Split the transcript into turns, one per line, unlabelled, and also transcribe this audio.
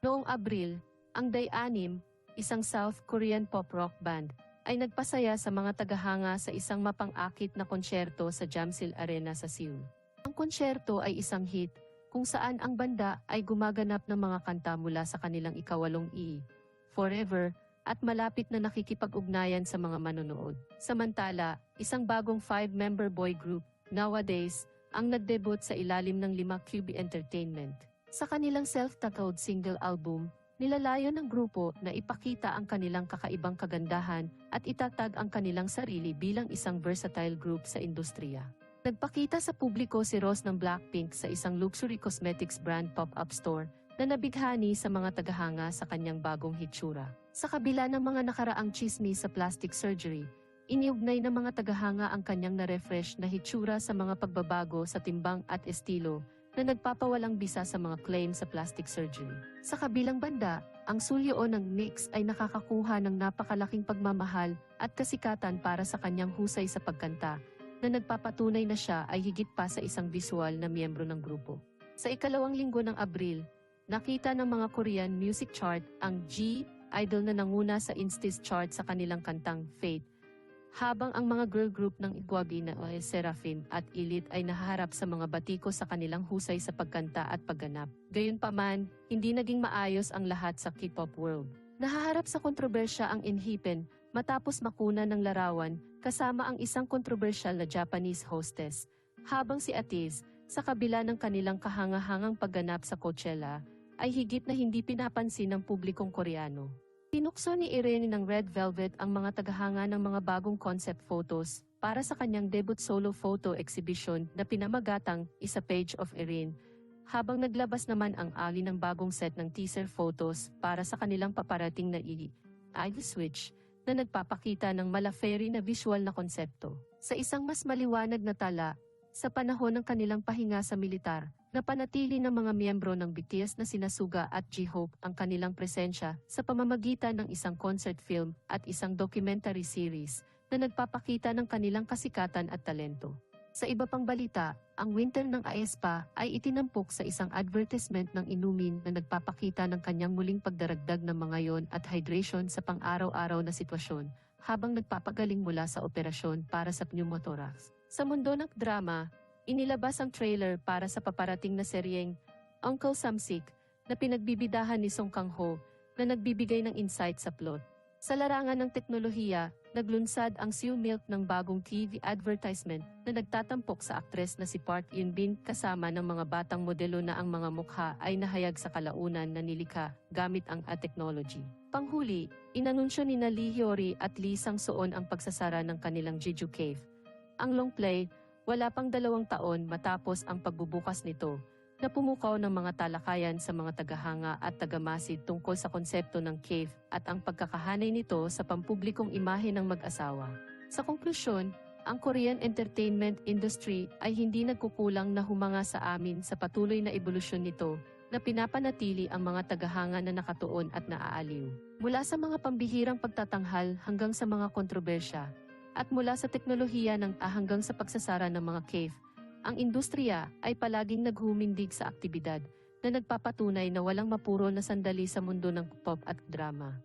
Noong Abril, ang Day-Anim, isang South Korean pop rock band, ay nagpasaya sa mga tagahanga sa isang mapang-akit na konsyerto sa Jamsil Arena sa Seoul. Ang konsyerto ay isang hit, kung saan ang banda ay gumaganap ng mga kanta mula sa kanilang ikawalong E, Forever, at malapit na nakikipag-ugnayan sa mga manonood. Samantala, isang bagong five-member boy group, Nowadays, ang nagdebut sa ilalim ng 5 QB Entertainment. Sa kanilang self-titled single album, nilalayo ng grupo na ipakita ang kanilang kakaibang kagandahan at itatag ang kanilang sarili bilang isang versatile group sa industriya. Nagpakita sa publiko si Ross ng Blackpink sa isang luxury cosmetics brand pop-up store na nabighani sa mga tagahanga sa kanyang bagong hitsura. Sa kabila ng mga nakaraang chismis sa plastic surgery, iniugnay ng mga tagahanga ang kanyang na-refresh na hitsura sa mga pagbabago sa timbang at estilo na nagpapawalang bisa sa mga claim sa plastic surgery. Sa kabilang banda, ang sulyo ng Nix ay nakakakuha ng napakalaking pagmamahal at kasikatan para sa kanyang husay sa pagkanta na nagpapatunay na siya ay higit pa sa isang visual na miyembro ng grupo. Sa ikalawang linggo ng Abril, nakita ng mga Korean music chart ang G idol na nanguna sa Instis chart sa kanilang kantang Fate habang ang mga girl group ng Igwabi na OS Seraphim at Elite ay nahaharap sa mga batiko sa kanilang husay sa pagkanta at pagganap. Gayunpaman, hindi naging maayos ang lahat sa K-pop world. Nahaharap sa kontrobersya ang Inhipen matapos makuna ng larawan kasama ang isang kontrobersyal na Japanese hostess. Habang si Atiz, sa kabila ng kanilang kahangahangang pagganap sa Coachella, ay higit na hindi pinapansin ng publikong Koreano. Tinukso ni Irene ng Red Velvet ang mga tagahanga ng mga bagong concept photos para sa kanyang debut solo photo exhibition na pinamagatang Isa Page of Irene, habang naglabas naman ang ali ng bagong set ng teaser photos para sa kanilang paparating na i Ivy Switch na nagpapakita ng malaferi na visual na konsepto. Sa isang mas maliwanag na tala, sa panahon ng kanilang pahinga sa militar, Napanatili ng mga miyembro ng BTS na sinasuga at J-Hope ang kanilang presensya sa pamamagitan ng isang concert film at isang documentary series na nagpapakita ng kanilang kasikatan at talento. Sa iba pang balita, ang winter ng aespa ay itinampok sa isang advertisement ng inumin na nagpapakita ng kanyang muling pagdaragdag ng mga yon at hydration sa pang-araw-araw na sitwasyon habang nagpapagaling mula sa operasyon para sa pneumothorax. Sa mundo ng drama, Inilabas ang trailer para sa paparating na seryeng Uncle Samsik na pinagbibidahan ni Song Kang-ho na nagbibigay ng insight sa plot. Sa larangan ng teknolohiya, naglunsad ang Sew Milk ng bagong TV advertisement na nagtatampok sa aktres na si Park Eun-bin kasama ng mga batang modelo na ang mga mukha ay nahayag sa kalaunan na nilikha gamit ang technology. Panghuli, inanunsyo ni na Lee Hyori at Lee Sang-soon ang pagsasara ng kanilang Jeju Cave. Ang long play wala pang dalawang taon matapos ang pagbubukas nito, na pumukaw ng mga talakayan sa mga tagahanga at tagamasid tungkol sa konsepto ng cave at ang pagkakahanay nito sa pampublikong imahe ng mag-asawa. Sa konklusyon, ang Korean entertainment industry ay hindi nagkukulang na humanga sa amin sa patuloy na ebolusyon nito na pinapanatili ang mga tagahanga na nakatuon at naaaliw. Mula sa mga pambihirang pagtatanghal hanggang sa mga kontrobersya, at mula sa teknolohiya ng ah hanggang sa pagsasara ng mga cave, ang industriya ay palaging naghumindig sa aktibidad na nagpapatunay na walang mapuro na sandali sa mundo ng pop at drama.